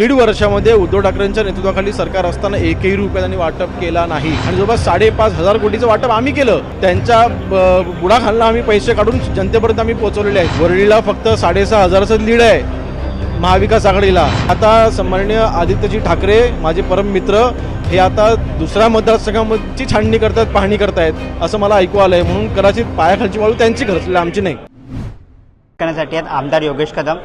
दीड वर्षामध्ये उद्धव ठाकरेंच्या नेतृत्वाखाली सरकार असताना एकही रुपया त्यांनी वाटप केला नाही. आणि जवळपास साडेपाच हजार कोटीचं वाटप आम्ही केलं. त्यांच्या ब- बुडाखालनं आम्ही पैसे काढून जनतेपर्यंत आम्ही पोहोचवलेले आहेत. वरळीला फक्त साडेसहा हजाराचं लीड आहे महाविकास आघाडीला. आता सन्माननीय आदित्यजी ठाकरे माझे परम मित्र हे आता दुसऱ्या मतदारसंघाची छाननी करतात पाहणी करतायत असं मला ऐकू आलं आहे म्हणून कदाचित पायाखालची वाळू त्यांची घरचली आमची नाही. करण्यासाठी आहेत आमदार योगेश कदम.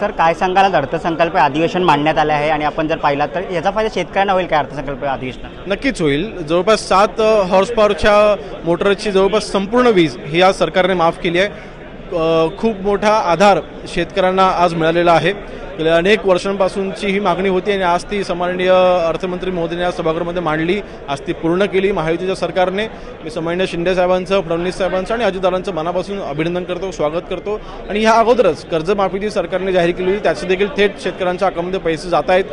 सर काय सांगाल? आज अर्थसंकल्प अधिवेशन मांडण्यात आले आहे आणि आपण जर पाहिला तर याचा फायदा शेतकऱ्यांना होईल काय अर्थसंकल्प अधिवेशनात? नक्कीच होईल. जवळपास सात हॉर्स पॉवरच्या मोटरची जवळपास संपूर्ण वीज ही आज सरकारने माफ केली आहे. खूप मोठा आधार शेतकऱ्यांना आज मिळालेला आहे. गेल्या अनेक वर्षांपासूनची ही मागणी होती आणि आज ती सन्माननीय अर्थमंत्री मोदींनी आज सभागृहामध्ये मांडली. आज ती पूर्ण केली. महायुतीच्या सरकारने मी सन्माननीय शिंदे साहेबांचं फडणवीस साहेबांचं आणि अजितदारांचं मनापासून अभिनंदन करतो स्वागत करतो. आणि ह्या अगोदरच कर्जमाफी जी सरकारने जाहीर केली होती. त्याचे देखील थेट शेतकऱ्यांच्या अकाउंटमध्ये पैसे जात आहेत.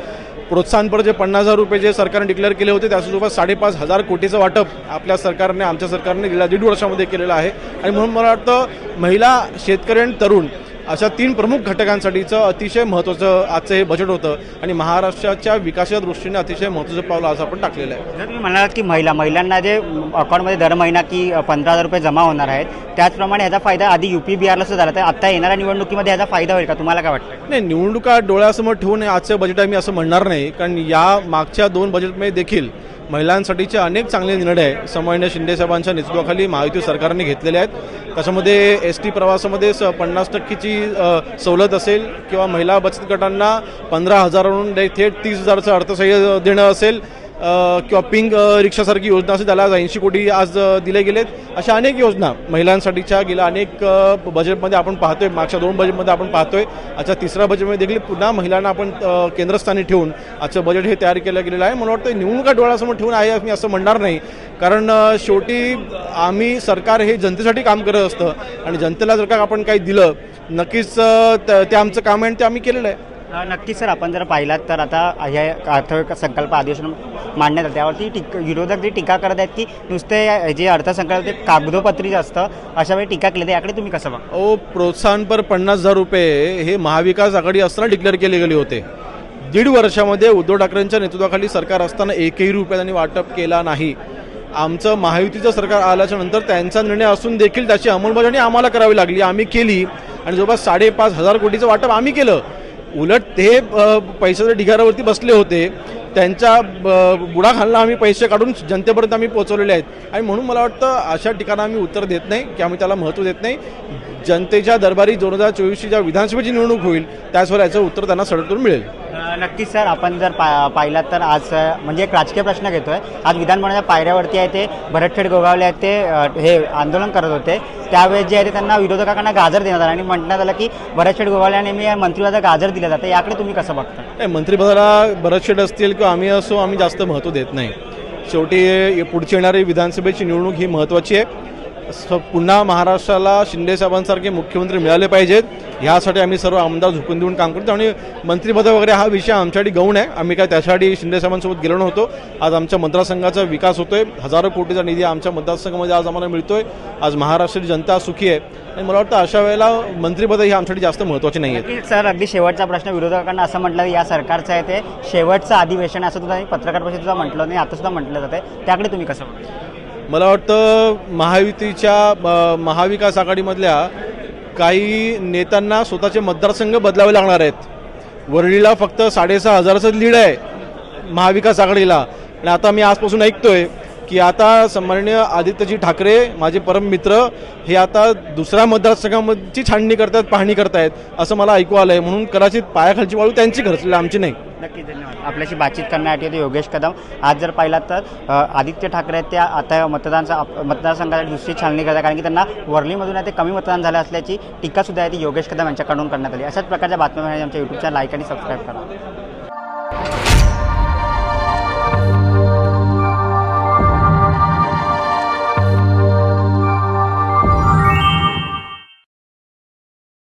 प्रोत्साहनपर जे पन्नास हजार रुपये जे सरकारने डिक्लेअर केले होते त्यासोबत साडेपाच हजार कोटीचं वाटप आपल्या सरकारने आमच्या सरकारने गेल्या दीड वर्षामध्ये केलेलं आहे. आणि म्हणून मला वाटतं महिला शेतकरी आणि तरुण अशा तीन प्रमुख घटकांसाठीचं अतिशय महत्त्वाचं आजचं हे बजेट होतं आणि महाराष्ट्राच्या विकासाच्या दृष्टीने अतिशय महत्त्वाचं पावलं आज आपण टाकलेलं आहे. जर तुम्ही म्हणालात की महिला महिलांना जे अकाउंटमध्ये दर महिना की पंधरा हजार रुपये जमा होणार आहेत त्याचप्रमाणे ह्याचा फायदा आधी यू पी बिहारला सुद्धा झाला तर आता येणाऱ्या निवडणुकीमध्ये ह्याचा फायदा होईल का? तुम्हाला काय वाटतं? नाही निवडणुका डोळ्यासमोर ठेवून आजचं बजेट आम्ही असं म्हणणार नाही. कारण या मागच्या दोन बजेटमध्ये देखील महिलांसाठीचे अनेक चांगले निर्णय सन्मान्य शिंदे साहेबांच्या नेतृत्वाखाली महायुती सरकारने घेतलेले आहेत. त्याच्यामध्ये एस टी प्रवासामध्ये स पन्नास टक्केची सवलत असेल किंवा महिला बचत गटांना पंधरा हजारावरून थेट तीस हजारचं अर्थसहाय्य देणं असेल किंवा पिंक रिक्षासारखी योजना असेल त्याला आज ऐंशी कोटी आज दिले गेलेत. अशा अनेक योजना महिलांसाठीच्या गेल्या अनेक बजेटमध्ये आपण पाहतोय. मागच्या दोन बजेटमध्ये आपण पाहतोय. आजच्या तिसऱ्या बजेटमध्ये देखील पुन्हा महिलांना आपण केंद्रस्थानी ठेवून आजचं बजेट हे तयार केलं गेलेलं आहे. मला वाटतं निवडणुका डोळ्यासमोर ठेवून आहे मी असं म्हणणार नाही. कारण शेवटी आम्ही सरकार हे जनतेसाठी काम करत असतं आणि जनतेला जर का आपण काही दिलं नक्कीच त- आमचं काम आहे आणि ते आम्ही केलेलं आहे. नक्कीच सर. आपण जर पाहिलात तर आता हे अर्थसंकल्प अधिवेशन मांडण्यात आलं त्यावरती टीक विरोधक जी टीका करत आहेत की नुसते जे अर्थसंकल्प ते कागदोपत्री असतं अशा वेळी टीका केली याकडे तुम्ही कसं बघा ओ प्रोत्साहनपर पन्नास हजार रुपये हे महाविकास आघाडी असताना डिक्लेअर केले गेले होते. दीड वर्षामध्ये उद्धव ठाकरेंच्या नेतृत्वाखाली सरकार असताना एकही रुपया त्यांनी वाटप केला नाही. आमचं महायुतीचं सरकार आल्याच्यानंतर त्यांचा निर्णय असून देखील त्याची अंमलबजावणी आम्हाला करावी लागली. आम्ही केली. आणि जवळपास साडेपाच हजार कोटीचं वाटप आम्ही केलं. उलट ते पैशाच्या ढिगाऱ्यावरती बसले होते. त्यांच्या ब- खालला आम्ही पैसे काढून जनतेपर्यंत आम्ही पोहोचवलेले आहेत. आणि म्हणून मला वाटतं अशा ठिकाणी आम्ही उत्तर देत नाही की आम्ही त्याला महत्त्व देत नाही. जनतेच्या दरबारी दोन हजार चोवीसची ज्या विधानसभेची निवडणूक होईल त्याचवर याचं उत्तर त्यांना सडतून मिळेल. नक्कीच सर. आपण जर पा पाहिलात तर आज म्हणजे एक राजकीय प्रश्न घेतोय. आज विधानभवनाच्या पायऱ्यावरती आहे ते भरतखेड गोगावले आहेत ते हे आंदोलन करत होते. त्यावेळेस जे आहे ते त्यांना विरोधकांना गाजर देण्यात आला आणि म्हणण्यात आलं की भरतखेड गोगावले नेहमी या गाजर दिलं जातं. याकडे तुम्ही कसं बघता? नाही मंत्रिपदाला बरेच असतील किंवा आम्ही असो आम्ही जास्त महत्त्व देत नाही. शेवटी पुढची येणारी विधानसभेची निवडणूक ही महत्त्वाची आहे. पुन्हा महाराष्ट्राला शिंदे साहेबांसारखे मुख्यमंत्री मिळाले पाहिजेत. ह्यासाठी आम्ही सर्व आमदार झुकून देऊन काम करतो आणि मंत्रिपद वगैरे हा विषय आमच्यासाठी गौण आहे. आम्ही काय त्यासाठी शिंदेसाहेबांसोबत गेलो नव्हतो. आज आमच्या मतदारसंघाचा विकास होतोय. हजारो कोटीचा निधी आमच्या मतदारसंघामध्ये आज आम्हाला मिळतोय. आज महाराष्ट्राची जनता सुखी आहे. आणि मला वाटतं अशा वेळेला मंत्रिपद ही आमच्यासाठी जास्त महत्त्वाची नाही आहेत. सर. अगदी शेवटचा प्रश्न विरोधकांना असं म्हटलं या सरकारचं आहे ते. शेवटचं अधिवेशन असं सुद्धा पत्रकार परिषद सुद्धा म्हटलं नाही आता सुद्धा म्हटलं जातं त्याकडे तुम्ही कसं मला वाटतं महायुतीच्या महाविकास आघाडीमधल्या काही नेत्यांना स्वतःचे मतदारसंघ बदलावे लागणार आहेत. वरळीला फक्त साडेसहा हजाराचं लीड आहे महाविकास आघाडीला. आणि आता मी आजपासून ऐकतोय की आता सन्माननीय आदित्यजी ठाकरे माझे परम मित्र हे आता दुसऱ्या मतदारसंघाची छाननी करतायत पाहणी करतायत असं मला ऐकू आलं आहे म्हणून कदाचित पायाखालची वाळू त्यांची घरचली आमची नाही. नक्की धन्यवाद. आपल्याशी बातचीत करण्यासाठी होते योगेश कदम. आज जर पाहिलात तर आदित्य ठाकरे आहेत त्या आता मतदानचा मतदारसंघासाठी दुसरी छाननी करतात. कारण की त्यांना वर्लीमधून आहे ते कमी मतदान झालं असल्याची टीका सुद्धा आहे ती योगेश कदम यांच्याकडून करण्यात आली. अशाच प्रकारच्या बातम्या आमच्या यूट्यूबच्या लाईक आणि सबस्क्राईब करा.